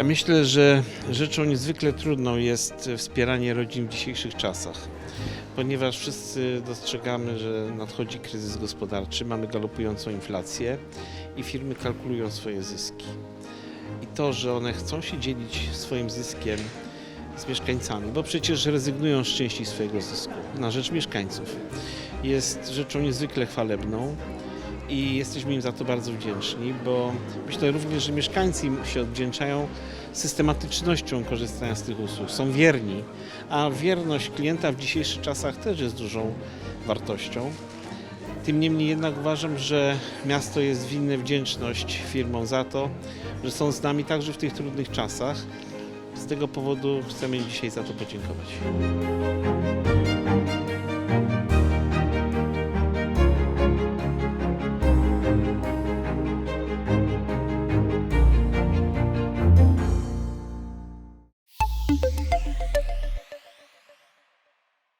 Ja myślę, że rzeczą niezwykle trudną jest wspieranie rodzin w dzisiejszych czasach, ponieważ wszyscy dostrzegamy, że nadchodzi kryzys gospodarczy, mamy galopującą inflację i firmy kalkulują swoje zyski. I to, że one chcą się dzielić swoim zyskiem z mieszkańcami, bo przecież rezygnują z części swojego zysku na rzecz mieszkańców, jest rzeczą niezwykle chwalebną i jesteśmy im za to bardzo wdzięczni, bo myślę również, że mieszkańcy się odwdzięczają systematycznością korzystania z tych usług. Są wierni, a wierność klienta w dzisiejszych czasach też jest dużą wartością. Tym niemniej jednak uważam, że miasto jest winne wdzięczność firmom za to, że są z nami także w tych trudnych czasach. Z tego powodu chcemy im dzisiaj za to podziękować.